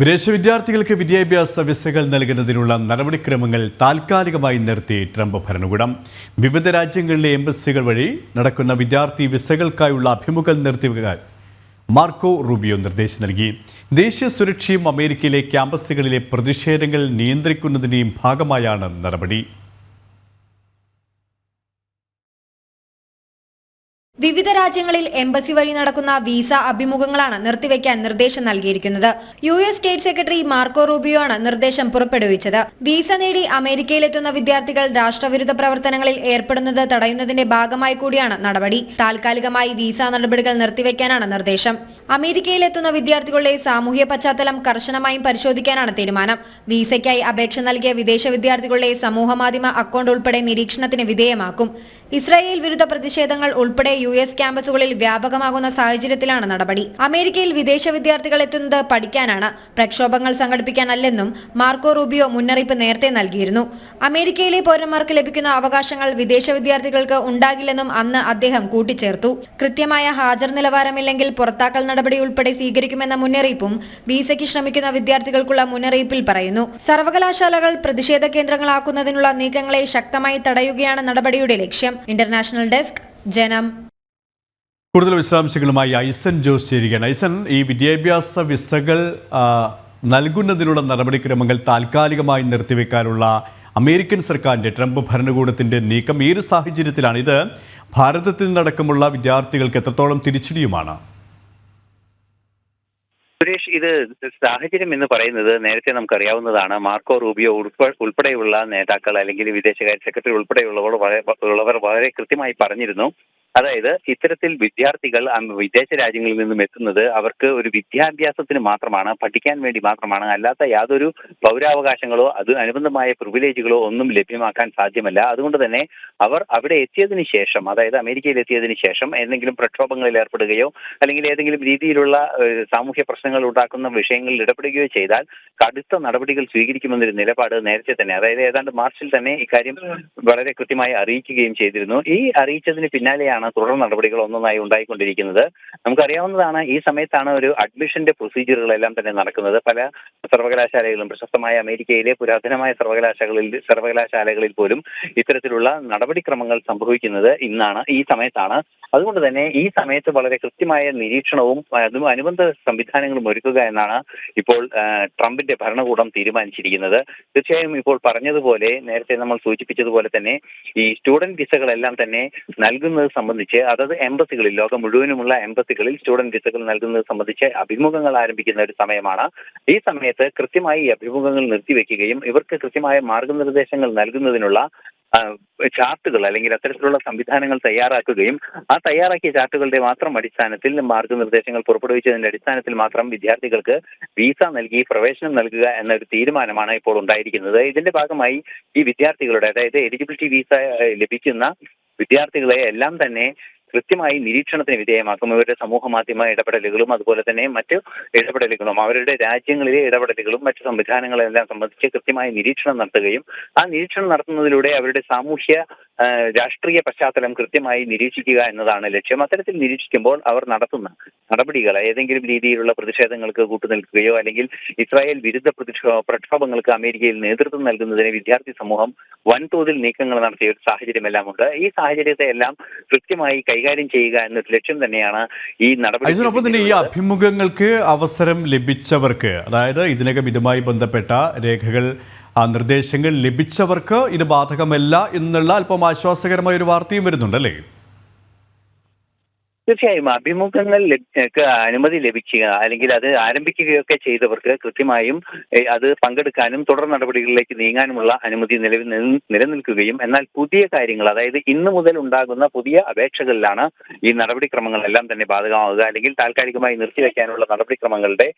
വിദേശ വിദ്യാർത്ഥികൾക്ക് വിദ്യാഭ്യാസ വിസകൾ നൽകുന്നതിനുള്ള നടപടിക്രമങ്ങൾ താൽക്കാലികമായി നിർത്തി ട്രംപ് ഭരണകൂടം. വിവിധ രാജ്യങ്ങളിലെ എംബസികൾ വഴി നടക്കുന്ന വിദ്യാർത്ഥി വിസകൾക്കായുള്ള അഭിമുഖം നിർത്തിവെക്കാൻ മാർക്കോ റൂബിയോ നിർദ്ദേശം നൽകി. ദേശീയ സുരക്ഷയും അമേരിക്കയിലെ ക്യാമ്പസുകളിലെ പ്രതിഷേധങ്ങൾ നിയന്ത്രിക്കുന്നതിന്റെയും ഭാഗമായാണ് നടപടി. വിവിധ രാജ്യങ്ങളിൽ എംബസി വഴി നടക്കുന്ന വിസ അഭിമുഖങ്ങളാണ് നിർത്തിവെക്കാൻ നിർദ്ദേശം നൽകിയിരിക്കുന്നത്. U S state secretary Marco Rubio ആണ് നിർദ്ദേശം പുറപ്പെടുവിച്ചത്. വിസ നേടി അമേരിക്കയിലെത്തുന്ന വിദ്യാർത്ഥികൾ രാഷ്ട്രവിരുദ്ധ പ്രവർത്തനങ്ങളിൽ ഏർപ്പെടുന്നത് തടയുന്നതിന്റെ ഭാഗമായി കൂടിയാണ് നടപടി. താൽക്കാലികമായി വിസ നടപടികൾ നിർത്തിവെക്കാനാണ് നിർദ്ദേശം. അമേരിക്കയിലെത്തുന്ന വിദ്യാർത്ഥികളുടെ സാമൂഹ്യ പശ്ചാത്തലം കർശനമായും പരിശോധിക്കാനാണ് തീരുമാനം. വിസയ്ക്കായി അപേക്ഷ നൽകിയ വിദേശ വിദ്യാർത്ഥികളുടെ സമൂഹമാധ്യമ അക്കൗണ്ട് ഉൾപ്പെടെ നിരീക്ഷണത്തിന് വിധേയമാക്കും. ഇസ്രായേൽ വിരുദ്ധ പ്രതിഷേധങ്ങൾ ഉൾപ്പെടെ യു എസ് ക്യാമ്പസുകളിൽ വ്യാപകമാകുന്ന സാഹചര്യത്തിലാണ് നടപടി. അമേരിക്കയിൽ വിദേശ വിദ്യാർത്ഥികൾ എത്തുന്നത് പഠിക്കാനാണ്. പ്രക്ഷോഭങ്ങൾ സംഘടിപ്പിക്കാനല്ലെന്നും മാർക്കോ റൂബിയോ മുന്നറിയിപ്പ് നേരത്തെ നൽകിയിരുന്നു. അമേരിക്കയിലെ പൗരന്മാർക്ക് ലഭിക്കുന്ന അവകാശങ്ങൾ വിദേശ വിദ്യാർത്ഥികൾക്ക് ഉണ്ടാകില്ലെന്നും അന്ന് അദ്ദേഹം കൂട്ടിച്ചേർത്തു. കൃത്യമായ ഹാജർ നിലവാരമില്ലെങ്കിൽ പുറത്താക്കൽ നടപടി ഉൾപ്പെടെ സ്വീകരിക്കുമെന്ന മുന്നറിയിപ്പും വിസയ്ക്ക് ശ്രമിക്കുന്ന വിദ്യാർത്ഥികൾക്കുള്ള മുന്നറിയിപ്പിൽ പറയുന്നു. സർവകലാശാലകൾ പ്രതിഷേധ കേന്ദ്രങ്ങളാക്കുന്നതിനുള്ള നീക്കങ്ങളെ ശക്തമായി തടയുകയാണ് നടപടിയുടെ ലക്ഷ്യം. International desk. ജനം. കൂടുതൽ വിശദാംശങ്ങളുമായി ഐസൻ ജോസ് ചേരുകയാണ്. ഐസൻ ഈ വിദ്യാഭ്യാസ വിസകൾ നൽകുന്നതിനുള്ള നടപടിക്രമങ്ങൾ താൽക്കാലികമായി നിർത്തിവെക്കാനുള്ള അമേരിക്കൻ സർക്കാരിന്റെ ട്രംപ് ഭരണകൂടത്തിന്റെ നീക്കം ഏത് സാഹചര്യത്തിലാണ്? ഇത് ഭാരതത്തിൽ നിന്നടക്കമുള്ള വിദ്യാർത്ഥികൾക്ക് എത്രത്തോളം തിരിച്ചടിയുമാണ്? ഇത് സാഹചര്യം എന്ന് പറയുന്നത് നേരത്തെ നമുക്കറിയാവുന്നതാണ്. മാർക്കോ റൂബിയോ ഉൾപ്പെടെയുള്ള നേതാക്കൾ അല്ലെങ്കിൽ വിദേശകാര്യ സെക്രട്ടറി ഉൾപ്പെടെയുള്ളവർ വളരെ കൃത്യമായി പറഞ്ഞിരുന്നു. അതായത് ഇത്തരത്തിൽ വിദ്യാർത്ഥികൾ വിദേശ രാജ്യങ്ങളിൽ നിന്നും എത്തുന്നത് അവർക്ക് ഒരു വിദ്യാഭ്യാസത്തിന് മാത്രമാണ് പഠിക്കാൻ വേണ്ടി മാത്രമാണ്. അല്ലാത്ത യാതൊരു പൗരാവകാശങ്ങളോ അത് അനുബന്ധമായ പ്രിവിലേജുകളോ ഒന്നും ലഭ്യമാക്കാൻ സാധ്യമല്ല. അതുകൊണ്ട് തന്നെ അവർ അവിടെ എത്തിയതിനു ശേഷം അതായത് അമേരിക്കയിൽ എത്തിയതിനു ശേഷം എന്തെങ്കിലും പ്രക്ഷോഭങ്ങളിൽ ഏർപ്പെടുകയോ അല്ലെങ്കിൽ ഏതെങ്കിലും രീതിയിലുള്ള സാമൂഹ്യ പ്രശ്നങ്ങൾ ഉണ്ടാക്കുന്ന വിഷയങ്ങളിൽ ഇടപെടുകയോ ചെയ്താൽ കടുത്ത നടപടികൾ സ്വീകരിക്കുമെന്നൊരു നിലപാട് നേരത്തെ തന്നെ അതായത് ഏതാണ്ട് മാർച്ചിൽ തന്നെ ഇക്കാര്യം വളരെ കൃത്യമായി അറിയിക്കുകയും ചെയ്തിരുന്നു. ഈ അറിയിച്ചതിന് പിന്നാലെയാണ് തുടർ നടപടികൾ ഒന്നൊന്നായി ഉണ്ടായിക്കൊണ്ടിരിക്കുന്നത്. നമുക്കറിയാവുന്നതാണ് ഈ സമയത്താണ് ഒരു അഡ്മിഷന്റെ പ്രൊസീജിയറുകളെല്ലാം തന്നെ നടക്കുന്നത്. പല സർവകലാശാലകളിലും പ്രശസ്തമായ അമേരിക്കയിലെ പുരാതനമായ സർവകലാശാലകളിൽ സർവകലാശാലകളിൽ പോലും ഇത്തരത്തിലുള്ള നടപടിക്രമങ്ങൾ സംഭവിക്കുന്നത് ഇന്നാണ് ഈ സമയത്താണ്. അതുകൊണ്ട് തന്നെ ഈ സമയത്ത് വളരെ കൃത്യമായ നിരീക്ഷണവും അതും അനുബന്ധ സംവിധാനങ്ങളും ഒരുക്കുക എന്നാണ് ഇപ്പോൾ ട്രംപിന്റെ ഭരണകൂടം തീരുമാനിച്ചിരിക്കുന്നത്. തീർച്ചയായും ഇപ്പോൾ പറഞ്ഞതുപോലെ നേരത്തെ നമ്മൾ സൂചിപ്പിച്ചതുപോലെ തന്നെ ഈ സ്റ്റുഡന്റ് വിസകളെല്ലാം തന്നെ നൽകുന്നത് സംബന്ധിച്ച് അതത് എംബസികളിൽ ലോകം മുഴുവനുമുള്ള എംബസികളിൽ സ്റ്റുഡന്റ് വിസകൾ നൽകുന്നത് സംബന്ധിച്ച് അഭിമുഖങ്ങൾ ആരംഭിക്കുന്ന ഒരു സമയമാണ്. ഈ സമയത്ത് കൃത്യമായി അഭിമുഖങ്ങൾ നിർത്തിവെക്കുകയും ഇവർക്ക് കൃത്യമായ മാർഗനിർദ്ദേശങ്ങൾ നൽകുന്നതിനുള്ള ചാർട്ടുകൾ അല്ലെങ്കിൽ അത്തരത്തിലുള്ള സംവിധാനങ്ങൾ തയ്യാറാക്കുകയും ആ തയ്യാറാക്കിയ ചാർട്ടുകളുടെ മാത്രം അടിസ്ഥാനത്തിൽ മാർഗനിർദ്ദേശങ്ങൾ പുറപ്പെടുവിച്ചതിന്റെ അടിസ്ഥാനത്തിൽ മാത്രം വിദ്യാർത്ഥികൾക്ക് വിസ നൽകി പ്രവേശനം നൽകുക എന്ന ഒരു തീരുമാനമാണ് ഇപ്പോൾ ഉണ്ടായിരിക്കുന്നത്. ഇതിന്റെ ഭാഗമായി ഈ വിദ്യാർത്ഥികളുടെ അതായത് എലിജിബിലിറ്റി വിസ ലഭിക്കുന്ന വിദ്യാർത്ഥികളെ എല്ലാം തന്നെ കൃത്യമായി നിരീക്ഷണത്തിന് വിധേയമാക്കും. ഇവരുടെ സമൂഹ മാധ്യമ ഇടപെടലുകളും അതുപോലെ തന്നെ മറ്റ് ഇടപെടലുകളും അവരുടെ രാജ്യങ്ങളിലെ ഇടപെടലുകളും മറ്റ് സംവിധാനങ്ങളെല്ലാം സംബന്ധിച്ച് കൃത്യമായ നിരീക്ഷണം നടത്തുകയും ആ നിരീക്ഷണം നടത്തുന്നതിലൂടെ അവരുടെ സാമൂഹ്യ രാഷ്ട്രീയ പശ്ചാത്തലം കൃത്യമായി നിരീക്ഷിക്കുക എന്നതാണ് ലക്ഷ്യം. അത്തരത്തിൽ നിരീക്ഷിക്കുമ്പോൾ അവർ നടത്തുന്ന നടപടികൾ ഏതെങ്കിലും രീതിയിലുള്ള പ്രതിഷേധങ്ങൾക്ക് കൂട്ടുനിൽക്കുകയോ അല്ലെങ്കിൽ ഇസ്രായേൽ വിരുദ്ധ പ്രതിഷേധ പ്രക്ഷോഭങ്ങൾക്ക് അമേരിക്കയിൽ നേതൃത്വം നൽകുന്നതിന് വിദ്യാർത്ഥി സമൂഹം വൻതോതിൽ നീക്കങ്ങൾ നടത്തിയ ഒരു സാഹചര്യമെല്ലാം ഉണ്ട് ഈ സാഹചര്യത്തെ എല്ലാം കൃത്യമായി കൈകാര്യം ചെയ്യുക എന്നൊരു ലക്ഷ്യം തന്നെയാണ് ഈ നടപടി അതിനൊപ്പം തന്നെ ഈ അഭിമുഖങ്ങൾക്ക് അവസരം ലഭിച്ചവർക്ക് അതായത് ഇതിനകം ഇതുമായി ബന്ധപ്പെട്ട രേഖകൾ ആ നിർദ്ദേശങ്ങൾ ലഭിച്ചവർക്ക് ഇത് ബാധകമല്ല എന്നുള്ള അല്പം ആശ്വാസകരമായ ഒരു വാർത്തയും വരുന്നുണ്ടല്ലേ? തീർച്ചയായും അഭിമുഖങ്ങൾ അനുമതി ലഭിക്കുക അല്ലെങ്കിൽ അത് ആരംഭിക്കുകയൊക്കെ ചെയ്തവർക്ക് കൃത്യമായും അത് പങ്കെടുക്കാനും തുടർ നടപടികളിലേക്ക് നീങ്ങാനുമുള്ള അനുമതി നിലവിൽ നിലനിൽക്കുകയും എന്നാൽ പുതിയ കാര്യങ്ങൾ അതായത് ഇന്നു മുതൽ ഉണ്ടാകുന്ന പുതിയ അപേക്ഷകളിലാണ് ഈ നടപടിക്രമങ്ങളെല്ലാം തന്നെ ബാധകമാവുക അല്ലെങ്കിൽ താൽക്കാലികമായി നിർത്തിവെക്കാനുള്ള നടപടിക്രമങ്ങളുടെ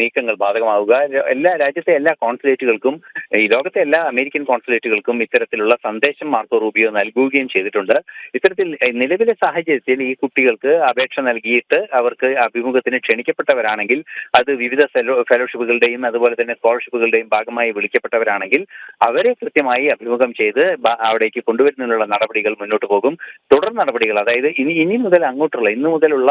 നീക്കങ്ങൾ ബാധകമാവുക. എല്ലാ രാജ്യത്തെ എല്ലാ കോൺസുലേറ്റുകൾക്കും ഈ ലോകത്തെ എല്ലാ അമേരിക്കൻ കോൺസുലേറ്റുകൾക്കും ഇത്തരത്തിലുള്ള സന്ദേശം മാർക്കോ റൂബിയോ നൽകുകയും ചെയ്തിട്ടുണ്ട്. ഇത്തരത്തിൽ നിലവിലെ സാഹചര്യത്തിൽ ഈ കുട്ടികൾക്ക് വിദ്യാർത്ഥികൾക്ക് അപേക്ഷ നൽകിയിട്ട് അവർക്ക് അഭിമുഖത്തിന് ക്ഷണിക്കപ്പെട്ടവരാണെങ്കിൽ അത് വിവിധ ഫെലോഷിപ്പുകളുടെയും അതുപോലെ തന്നെ സ്കോളർഷിപ്പുകളുടെയും ഭാഗമായി വിളിക്കപ്പെട്ടവരാണെങ്കിൽ അവരെ കൃത്യമായി അഭിമുഖം ചെയ്ത് അവിടേക്ക് കൊണ്ടുവരുന്നതിനുള്ള നടപടികൾ മുന്നോട്ട് പോകും. തുടർ നടപടികൾ അതായത് ഇനി ഇനി മുതൽ അങ്ങോട്ടുള്ള ഇന്നു മുതലുള്ള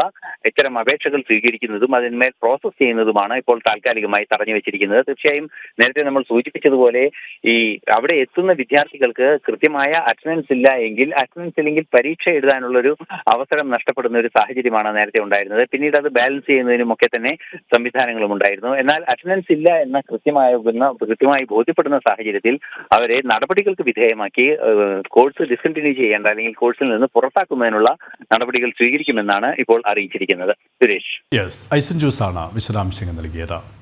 ഇത്തരം അപേക്ഷകൾ സ്വീകരിക്കുന്നതും അതിന്മേൽ പ്രോസസ് ചെയ്യുന്നതുമാണ് ഇപ്പോൾ താൽക്കാലികമായി തടഞ്ഞു വെച്ചിരിക്കുന്നത്. തീർച്ചയായും നേരത്തെ നമ്മൾ സൂചിപ്പിച്ചതുപോലെ ഈ അവിടെ എത്തുന്ന വിദ്യാർത്ഥികൾക്ക് കൃത്യമായ അറ്റൻഡൻസ് ഇല്ല എങ്കിൽ അറ്റൻഡൻസ് ഇല്ലെങ്കിൽ പരീക്ഷ എഴുതാനുള്ളൊരു അവസരം നഷ്ടപ്പെടുന്ന ഒരു സാഹചര്യമാണ് നേരത്തെ ഉണ്ടായിരുന്നത്. പിന്നീട് അത് ബാലൻസ് ചെയ്യുന്നതിനും ഒക്കെ തന്നെ സംവിധാനങ്ങളും ഉണ്ടായിരുന്നു. എന്നാൽ അറ്റൻഡൻസ് ഇല്ല എന്ന കൃത്യമായ കൃത്യമായി ബോധ്യപ്പെടുന്ന സാഹചര്യത്തിൽ അവരെ നടപടികൾക്ക് വിധേയമാക്കി കോഴ്സ് ഡിസ്കണ്ടിന്യൂ ചെയ്യേണ്ട അല്ലെങ്കിൽ കോഴ്സിൽ നിന്ന് പുറത്താക്കുന്നതിനുള്ള നടപടികൾ സ്വീകരിക്കുമെന്നാണ് ഇപ്പോൾ അറിയിച്ചിരിക്കുന്നത്. സുരേഷ്. ഐസൻ ജോസാണ് വിശദാംശങ്ങൾ നൽകിയത്.